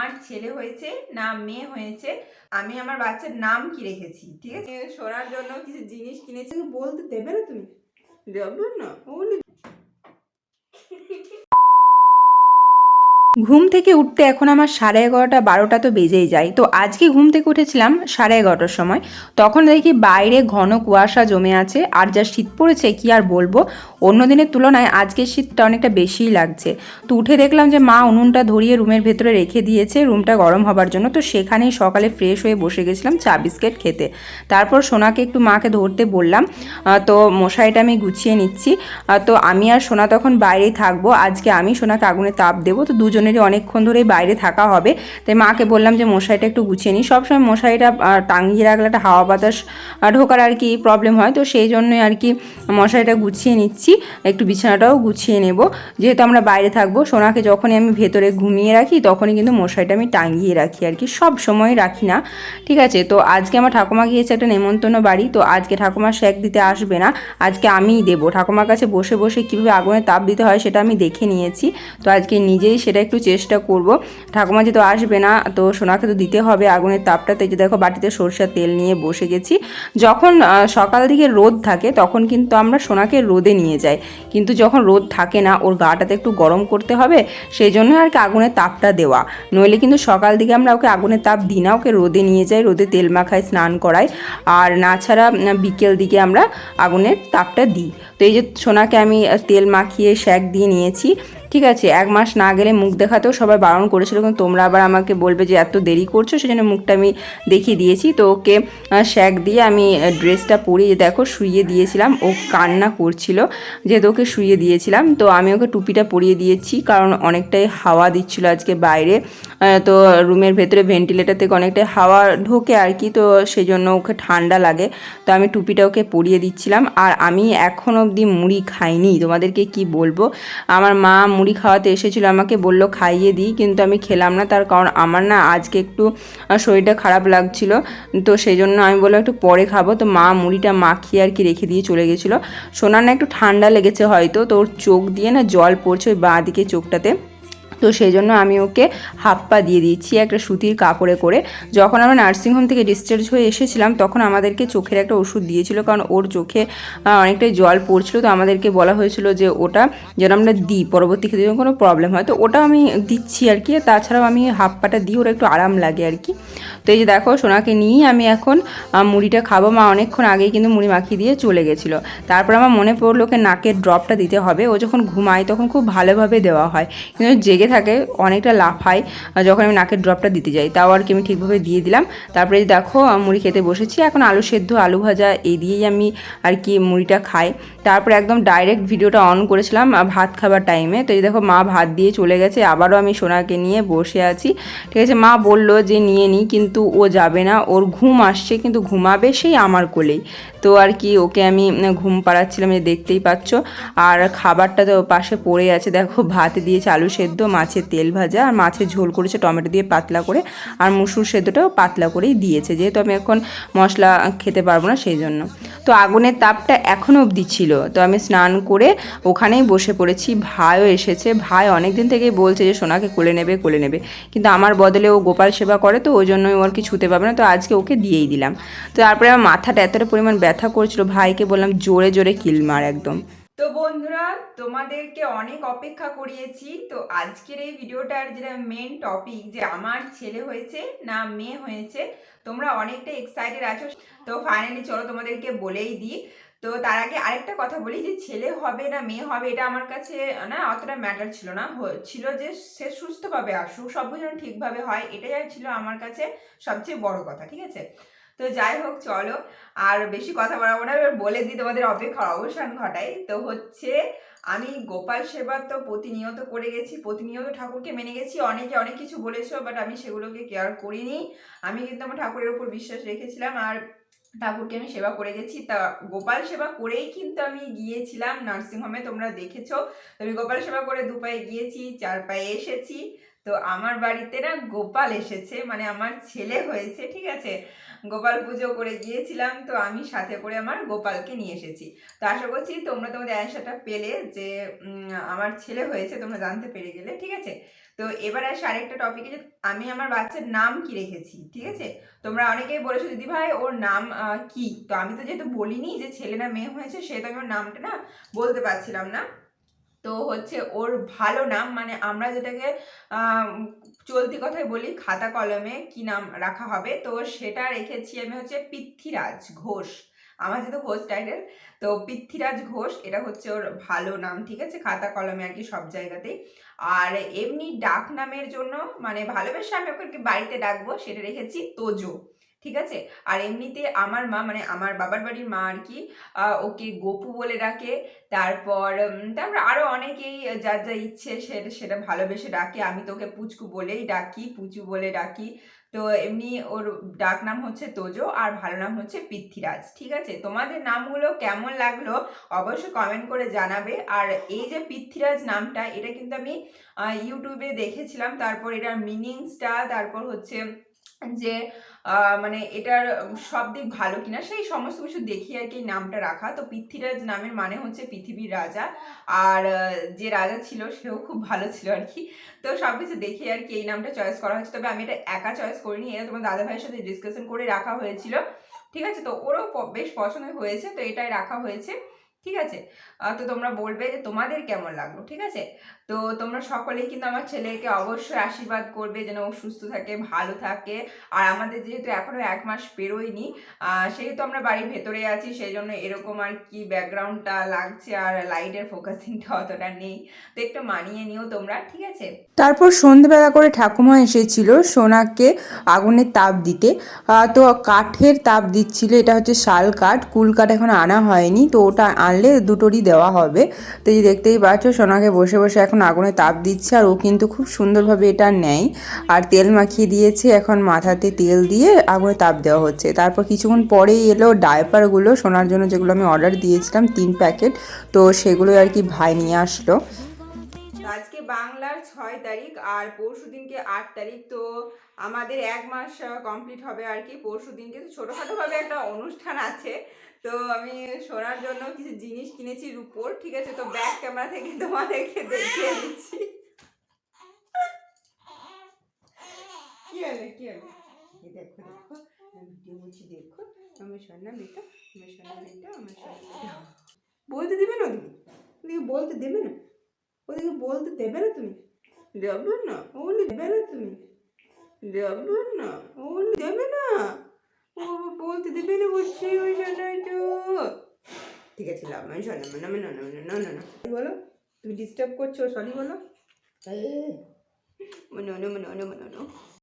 আমার ছেলে হয়েছে, না মেয়ে হয়েছে, আমি আমার বাচ্চার নাম কি রেখেছি, ঠিক আছে? শোনার জন্য কিছু জিনিস কিনেছি। বলতে দেবে না তুমি? দেবে না। ঘুম থেকে উঠতে এখন আমার সাড়ে এগারোটা, বারোটা তো বেজেই যায়। তো আজকে ঘুম থেকে উঠেছিলাম সাড়ে এগারোটার সময়। তখন দেখি বাইরে ঘন কুয়াশা জমে আছে। আর যা শীত পড়েছে, কি আর বলব? অন্য দিনের তুলনায় আজকের শীতটা অনেকটা বেশিই লাগছে। তো উঠে দেখলাম যে মা উনুনটা ধরিয়ে রুমের ভেতরে রেখে দিয়েছে, রুমটা গরম হবার জন্য। তো সেখানেই সকালে ফ্রেশ হয়ে বসে গেছিলাম চা বিস্কিট খেতে। তারপর সোনাকে একটু মাকে ধরতে বললাম তো মশারিটা আমি গুছিয়ে নিচ্ছি। তো আমি আর সোনা তখন বাইরেই থাকব। আজকে আমি সোনাকে আগুনে তাপ দেবো। তো দুজনেরই অনেকক্ষণ ধরেই বাইরে থাকা হবে। তাই মাকে বললাম যে মশারিটা একটু গুছিয়ে নিই সবসময় মশারিটা টাঙিয়ে রাখলে একটা হাওয়া বাতাস ঢোকার আর কি প্রবলেম হয়। তো সেই জন্যই আর কি মশারিটা গুছিয়ে নিচ্ছি। একটু বিছানাটাও গুছিয়ে নেব। যেহেতু আমরা বাইরে থাকব, সোনাকে যখনই আমি ভেতরে ঘুমিয়ে রাখি, তখনই কিন্তু মশারিটা আমি টাঙিয়ে রাখি আর কি। সব সময় রাখি না। ঠিক আছে? তো আজকে আমার ঠাকুমা গিয়েছে একটা নেমন্তন্ন বাড়ি। তো আজকে ঠাকুমা শেক দিতে আসবে না। আজকে আমিই দেবো। ঠাকুমার কাছে বসে বসে কীভাবে আগুনে তাপ দিতে হয় সেটা আমি দেখে নিয়েছি। তো আজকে নিজেই সেটা একটু চেষ্টা করব। ঠাকুমা যেহেতু আসবে না, তো সোনাকে তো দিতে হবে আগুনের তাপটা। তো এই যে দেখো, বাটিতে সরষের তেল নিয়ে বসে গেছি। যখন সকাল দিকে রোদ থাকে, তখন কিন্তু আমরা সোনাকে রোদে নিয়ে যাই। কিন্তু যখন রোদ থাকে না, ওর গাটাতে একটু গরম করতে হবে, সেই জন্য আর কি আগুনের তাপটা দেওয়া। নইলে কিন্তু সকাল দিকে আমরা ওকে আগুনের তাপ দিই না, ওকে রোদে নিয়ে যাই, রোদে তেল মাখায়, স্নান করাই আর না ছাড়া বিকেল দিকে আমরা আগুনের তাপটা দিই। তো এই যে সোনাকে আমি তেল মাখিয়ে শ্যাক দিয়ে নিয়েছি। ঠিক আছে, এক মাস না গেলে মুখ দেখাতেও সবাই বারণ করেছিল, কিন্তু তোমরা আবার আমাকে বলবে যে এত দেরি করছ, সেজন্য মুখটা আমি দেখিয়ে দিয়েছি। তো ওকে শ্যাক দিয়ে আমি ড্রেসটা পরিয়ে দেখো শুইয়ে দিয়েছিলাম, ও কান্না করছিল, যেহেতু ওকে শুইয়ে দিয়েছিলাম, তো আমি ওকে টুপিটা পরিয়ে দিয়েছি, কারণ অনেকটাই হাওয়া দিচ্ছিল আজকে বাইরে। তো রুমের ভেতরে ভেন্টিলেটার থেকে অনেকটাই হাওয়া ঢোকে আর কি, তো সেই জন্য ওকে ঠান্ডা লাগে, তো আমি টুপিটা ওকে পরিয়ে দিচ্ছিলাম, আর আমি এখন অবধি মুড়ি খাইনি, তোমাদেরকে কি বলব? আমার মা মুড়ি খাওয়াতে এসেছিল, আমাকে বলল, খাইয়ে দিই। কিন্তু আমি খেলাম না, তার কারণ আমার না আজকে একটু শরীরটা খারাপ লাগছিল। তো সেই জন্য আমি বললাম, একটু পরে খাব। তো মা মুড়িটা মাখিয়ে আর কি রেখে দিয়ে চলে গেছিল। সোনার না একটু ঠান্ডা লেগেছে হয়তো, তো ওর চোখ দিয়ে না জল পড়ছে ওই বাঁ দিকে চোখটাতে। তো সেই জন্য আমি ওকে হাফ পা দিয়ে দিচ্ছি একটা সুতির কাপড়ে করে। যখন আমরা নার্সিংহোম থেকে ডিসচার্জ হয়ে এসেছিলাম, তখন আমাদেরকে চোখের একটা ওষুধ দিয়েছিল, কারণ ওর চোখে অনেকটাই জল পড়ছিল। তো আমাদেরকে বলা হয়েছিল যে ওটা যেন আমরা দিই, পরবর্তী ক্ষেত্রে কোনো প্রবলেম হয়। তো ওটা আমি দিচ্ছি আর কি। তাছাড়াও আমি হাফ পাটা দিই, ওরা একটু আরাম লাগে আর কি। তো এই যে দেখো, সোনাকে নিয়েই আমি এখন মুড়িটা খাব। মা অনেকক্ষণ আগেই কিন্তু মুড়ি মাখিয়ে দিয়ে চলে গেছিল। তারপর আমার মনে পড়ল ওকে নাকের ড্রপটা দিতে হবে। ও যখন ঘুমায়, তখন খুব ভালোভাবে দেওয়া হয়। কিন্তু জেগে থাকে, অনেকটা লাফায় যখন আমি নাকের ড্রপটা দিতে যাই, তাও আর কি আমি ঠিকভাবে দিয়ে দিলাম। তারপরে দেখো, মুড়ি খেতে বসেছি, এখন আলু সেদ্ধ, আলু ভাজা, এই দিয়েই আমি আর কি মুড়িটা খাই। তারপরে একদম ডাইরেক্ট ভিডিওটা অন করেছিলাম ভাত খাবার টাইমে তো এই দেখো, মা ভাত দিয়ে চলে গেছে, আবারও আমি সোনাকে নিয়ে বসে আছি। ঠিক আছে, মা বলল যে, নিয়ে নিই কিন্তু ও যাবে না, ওর ঘুম আসছে, কিন্তু ঘুমাবে সেই আমার কোলেই। তো আর কি ওকে আমি ঘুম পাড়াচ্ছিলাম, এই দেখতেই পাচ্ছ। আর খাবারটা তো পাশে পড়ে আছে, দেখো, ভাত দিয়েছে, আলু সেদ্ধ মাছের তেল ভাজা আর মাছের ঝোল করেছে টমেটো দিয়ে পাতলা করে আর মুসুর সেদ্ধটাও পাতলা করেই দিয়েছে, যেহেতু আমি এখন মশলা খেতে পারব না সেই জন্য। তো আগুনের তাপটা এখনও অবধি ছিল, তো আমি স্নান করে ওখানেই বসে পড়েছি, ভাইও এসেছে, ভাই অনেক দিন থেকেই বলছে যে সোনাকে কোলে নেবে কোলে নেবে। কিন্তু আমার বদলে ও গোপাল সেবা করে তো ওই জন্যই ও আর কি ছুতে পারবে না, তো আজকে ওকে দিয়েই দিলাম। তো তারপরে আমার মাথাটা এতটা পরিমাণ ব্যথা করছিল, ভাইকে বললাম জোরে জোরে কিল মার একদম। তো বন্ধুরা, তোমাদেরকে অনেক অপেক্ষা করিয়েছি। তো আজকের এই ভিডিওটার যেটা মেন টপিক যে আমার ছেলে হয়েছে না মেয়ে হয়েছে, তোমরা অনেকটা এক্সাইটেড আছো। তো ফাইনালি চলো তোমাদেরকে বলেই দিই। তো তার আগে আরেকটা কথা বলি, যে ছেলে হবে না মেয়ে হবে, এটা আমার কাছে, না, অতটা ম্যাটার ছিল না। ছিল যে সে সুস্থভাবে আসুক সব যেন ঠিকভাবে হয়, এটাই ছিল আমার কাছে সবচেয়ে বড় কথা, ঠিক আছে? তো যাই হোক, চলো। আর বেশি কথা বাড়াবো না, এবার বলে দিই তোমাদের অপেক্ষার অবসান ঘটাই। তো হচ্ছে, আমি গোপাল সেবা তো প্রতিনিয়ত করে গেছি, প্রতিনিয়ত ঠাকুরকে মেনে গেছি। অনেকে অনেক কিছু বলেছ বাট আমি সেগুলোকে কেয়ার করিনি। আমি কিন্তু আমার ঠাকুরের উপর বিশ্বাস রেখেছিলাম, আর ঠাকুরকে আমি সেবা করে গেছি। তা গোপাল সেবা করেই কিন্তু আমি গিয়েছিলাম নার্সিংহোমে, তোমরা দেখেছ। আমি গোপাল সেবা করে দু পায়ে গিয়েছি, চার পায়ে এসেছি। তো আমার বাড়িতে না গোপাল এসেছে মানে আমার ছেলে হয়েছে, ঠিক আছে? গোপাল পুজো করে গিয়েছিলাম, তো আমি সাথে করে আমার গোপালকে নিয়ে এসেছি। তো আশা করছি তোমরা তোমাদের অ্যান্সারটা পেলে যে আমার ছেলে হয়েছে, তোমরা জানতে পেরে গেলে, ঠিক আছে? তো এবার আসে আরেকটা টপিকে যে, আমি আমার বাচ্চার নাম কি রেখেছি, ঠিক আছে? তোমরা অনেকেই বলেছ দিদি ভাই ওর নাম কি? তো আমি তো যেহেতু বলিনি যে ছেলে না, মেয়ে হয়েছে, সেহেতু আমি ওর নামটা না বলতে পারছিলাম না। তো হচ্ছে ওর ভালো নাম মানে আমরা যেটাকে চলতি কথায় বলি, খাতা কলমে কি নাম রাখা হবে, তো সেটা রেখেছি আমি হচ্ছে পৃথ্বীরাজ ঘোষ। আমার যেহেতু ঘোষ টাইটেল তো পৃথ্বীরাজ ঘোষ, এটা হচ্ছে ওর ভালো নাম, ঠিক আছে? খাতা কলমে আর কি সব জায়গাতেই। আর এমনি ডাক নামের জন্য মানে ভালোবেসে আমি ওকে বাড়িতে ডাকবো, সেটা রেখেছি তোজো। ঠিক আছে? আর এমনিতে আমার মা মানে আমার বাবার বাড়ির মা আর কি ওকে গোপু বলে ডাকে। তারপর তারপর আরও অনেকেই যার যা ইচ্ছে সেটা সেটা ভালোবেসে ডাকে। আমি তোকে পুচকু বলেই ডাকি, পুচু বলে ডাকি। তো এমনি ওর ডাক নাম হচ্ছে তোজো আর ভালো নাম হচ্ছে পৃথ্বীরাজ। ঠিক আছে? তোমাদের নামগুলো কেমন লাগল অবশ্যই কমেন্ট করে জানাবে। আর এই যে পৃথ্বীরাজ নামটা, এটা কিন্তু আমি ইউটিউবে দেখেছিলাম। তারপর এটার মিনিংসটা তারপর হচ্ছে যে মানে এটার সব দিক ভালো কিনা, সেই সমস্ত কিছু দেখি আর কি নামটা রাখা। তো পৃথ্বীরাজ নামের মানে হচ্ছে পৃথিবীর রাজা। আর যে রাজা ছিল, সেও খুব ভালো ছিল আর কি। তো সব কিছু দেখে আর কি এই নামটা চয়েস করা হয়েছে তবে আমি এটা একা চয়েস করিনি, এটা তোমার দাদা ভাইয়ের সাথে ডিসকাশন করে রাখা হয়েছিল। ঠিক আছে? তো ওরও বেশ পছন্দ হয়েছে, তো এটাই রাখা হয়েছে। ঠিক আছে? তো তোমরা বলবে যে তোমাদের কেমন লাগল, ঠিক আছে? তো তোমরা সকলেই কিন্তু আমার ছেলেকে অবশ্যই আশীর্বাদ করবে যেন ও সুস্থ থাকে, ভালো থাকে। আর আমাদের যেহেতু এখনও এক মাস পেরোয়নি সেহেতু আমরা বাড়ির ভেতরে আছি সেই জন্য এরকম আর কি ব্যাকগ্রাউন্ডটা লাগছে আর লাইটের ফোকাসিংটা অতটা নেই। তো একটু মানিয়ে নিও তোমরা, ঠিক আছে? তারপর সন্ধেবেলা করে ঠাকুমা এসেছিল সোনাকে আগুনের তাপ দিতে। তো কাঠের তাপ দিচ্ছিল, এটা হচ্ছে শাল কাঠ, কুল কাঠ এখন আনা হয়নি, তো ওটা আনলে দুটোরই দেওয়া হবে। তো এই দেখতেই পাচ্ছ, সোনাকে বসে বসে এখন আগুনে তাপ দিচ্ছে আর ও কিন্তু খুব সুন্দরভাবে এটা নেয়। আর তেল মাখিয়ে দিয়েছে, এখন মাথাতে তেল দিয়ে আগুনে তাপ দেওয়া হচ্ছে। তারপর কিছুক্ষণ পরেই এলো ডায়পারগুলো শোনার জন্য যেগুলো আমি অর্ডার দিয়েছিলাম, তিন প্যাকেট তো সেগুলো আর কি ভাই নিয়ে আসলো। আজকে বাংলার ছয় তারিখ আর পরশু দিনকে আট তারিখ, তো আমাদের এক মাস কমপ্লিট হবে আর কি। পরশু দিনকে তো ছোটোখাটোভাবে একটা অনুষ্ঠান আছে। তো আমি শোনার জন্য কিছু জিনিস কিনেছি রুপোর, ঠিক আছে? তো ব্যাক ক্যামেরা থেকে তোমাদেরকে দেখিয়ে দিচ্ছি। কি হলো, কি দেখো দেখো ভিডিও বলছি, দেখো। আমার আমার বলতে দেবে না বলতে দেবে না? ওদিকে বলতে দেবে না তুমি? দেবে না। ওগুলো দেবে না তুমি? দেবে না। ওগুলো দেবে না? ও বলতে দেবে না বলছি ওই তো ঠিক আছে লাভ নাই সোনা না না না না না না বলো তুমি ডিস্টার্ব করছ সরি বলো। মনে মনে মনে মনে মানে।